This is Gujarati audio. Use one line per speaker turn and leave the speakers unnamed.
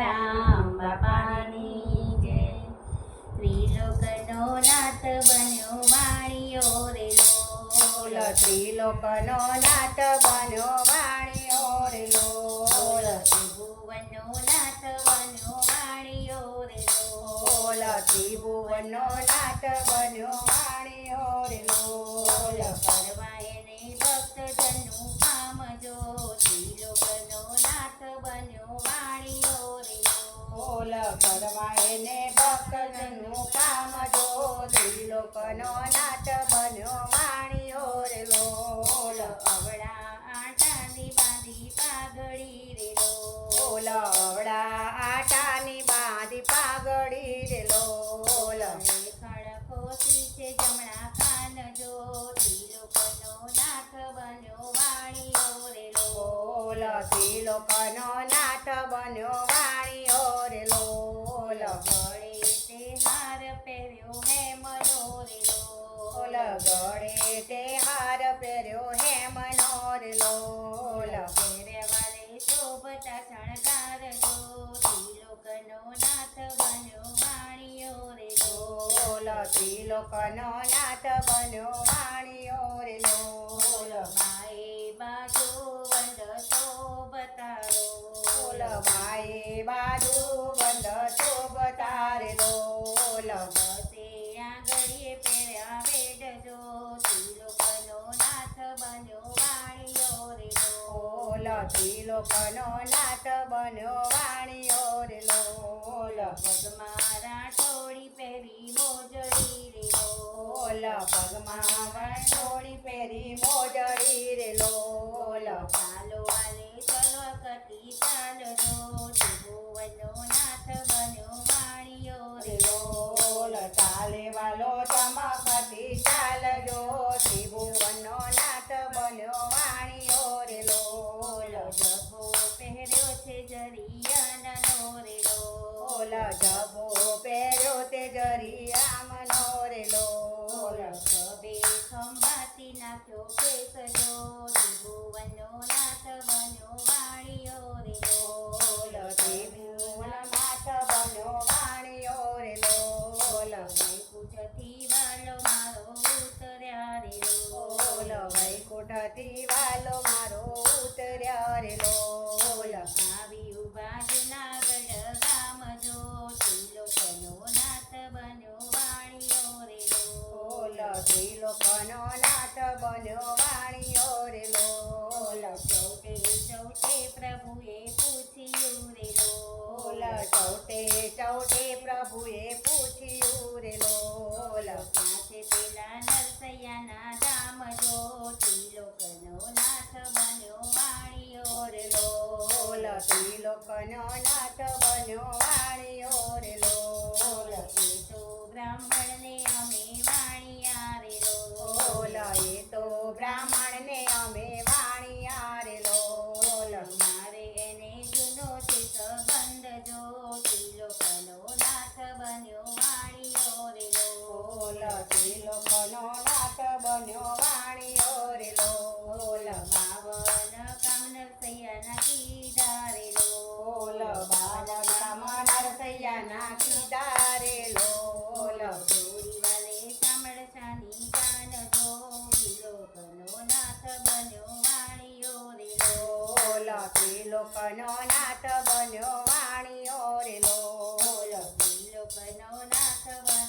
રામ બાપાની જય ત્રિલોકનો નાથ બન્યો વાણીઓ રે લોલ
ત્રિલોકનો નાથ બન્યો વાણીઓ રે લોલ
ત્રિભુવનનો નાથ બન્યો વાણીઓ રે
બન્યો વાણીઓ રે બોલ કરવા એને કામ જો ત્રિલોકનો નાથ બોલ
લોકનો નાથ બન્યો વાણીઓ રે લોલ ગળે તે હાર પહેર્યો હે મનો રે
લોલ. ગળે તે હાર પહેર્યો હેમનો રે લોલ.
પહેરવાલે શોભતા શણગાર જો ત્રિલોકનો નાથ બન્યો વાણીઓ રે
લોલ. ત્રિલોકનો નાથ બન્યો વાણીઓ રે લોલ. લોલ
નાટ બન્યો વાણીઓ રે
લોલ.
પગમાં રાઠોડી પહેરી મોજડી રે
લોલ. પગમાં વાંસોળી પહેરી મોજડી રે લોલ.
ચાલો આલે ચલો કતી ચાલો
લોલ
જભો પહેર્યો
તે જરિયા મનોરે લોલ
ખભે ખંભાતી નાખ્યો કેસલો ત્રિભુવનો નાથ બન્યો વાણીઓ રે
લોલ ત્રિભુવન નાથ બન્યો વાણીઓ રે લોલ
વૈકુંઠથી વાલો મારો ઉતર્યા રે
લોલ
લોલ
વૈકુંઠથી વાલો મારો ઉતર્યા રે લોલ
ત્રિલોકનો નાથ બન્યો વાણીઓ રે
લોલ
ચૌટે ચૌટે પ્રભુએ પૂછ્યું રે
લોલ ચૌટે ચૌટે પ્રભુએ પૂછ્યું રે લોલ
ક્યાં પેલા નરસૈયાના ધામ જો લોકનો નાથ બન્યો વાણીઓ રે
લોલ લોકનો નાથ બન્યો વાણીઓ રે લોલ
એ તો બ્રાહ્મણને
બ્રાહ્મણને અમે વાણી આરે લોલ
મારે એને જૂનો છે સંબંધ જો ત્રિલોકનો નાથ બન્યો વાણીઓ રે
લોલ ત્રિલોકનો નાથ બન્યો વાણીઓ રે લોલ
બાવન કામ નરસૈયાના કીધા રે
લોલ બાવન કામ નરસૈયાના કીધા રે લોલ
ત્રિલોકનો નાથ બન્યો વાણીઓ રે
લોલ ત્રિલોકનો નાથ બન્યો